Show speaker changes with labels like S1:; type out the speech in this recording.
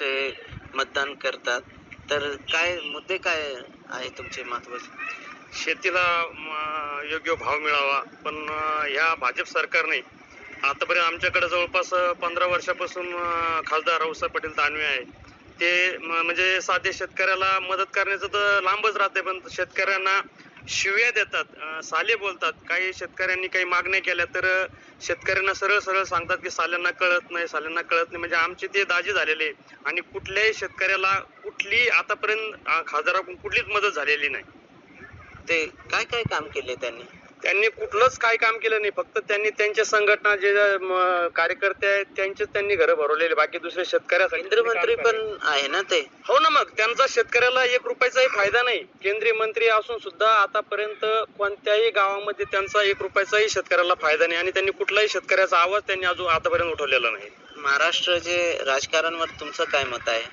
S1: ते मतदान करतात. तर काय मुद्दे काय आहे तुमचे महत्त्वाचे?
S2: शेतीला म, योग्य भाव मिळावा. पण अ, ह्या भाजप सरकारने आतापर्यंत आमच्याकडे जवळपास पंधरा वर्षापासून अ, खासदार रावसाहेब पाटील दानवे आहे ते म- म्हणजे साधे शेतकऱ्याला मदत करण्याचं तर लांबच राहते पण शेतकऱ्यांना शिव्या देतात साले बोलतात. काही शेतकऱ्यांनी काही मागण्या केल्या तर शेतकऱ्यांना सरळ सरळ सांगतात की साल्यांना कळत नाही साल्यांना कळत नाही. म्हणजे आमचे ते दाजी झालेले आहे. आणि कुठल्याही शेतकऱ्याला कुठली आतापर्यंत खासदाराकडून कुठलीच मदत झालेली नाही.
S1: ते काय काय काम केले त्यांनी?
S2: त्यांनी कुठलंच काय काम केलं नाही. फक्त त्यांनी त्यांच्या संघटना जे कार्यकर्ते आहेत त्यांचेच त्यांनी घरं भरवलेले. बाकी दुसरे शेतकऱ्यासाठी
S1: केंद्रीय मंत्री पण. आहे ना ते?
S2: हो ना मग. त्यांचा शेतकऱ्याला एक रुपयाचाही फायदा नाही. केंद्रीय मंत्री असून सुद्धा आतापर्यंत कोणत्याही गावामध्ये त्यांचा एक रुपयाचाही शेतकऱ्याला फायदा नाही. आणि त्यांनी कुठलाही शेतकऱ्याचा आवाज त्यांनी अजून आतापर्यंत उठवलेला नाही.
S1: महाराष्ट्राचे राजकारणावर तुमचं काय मत आहे?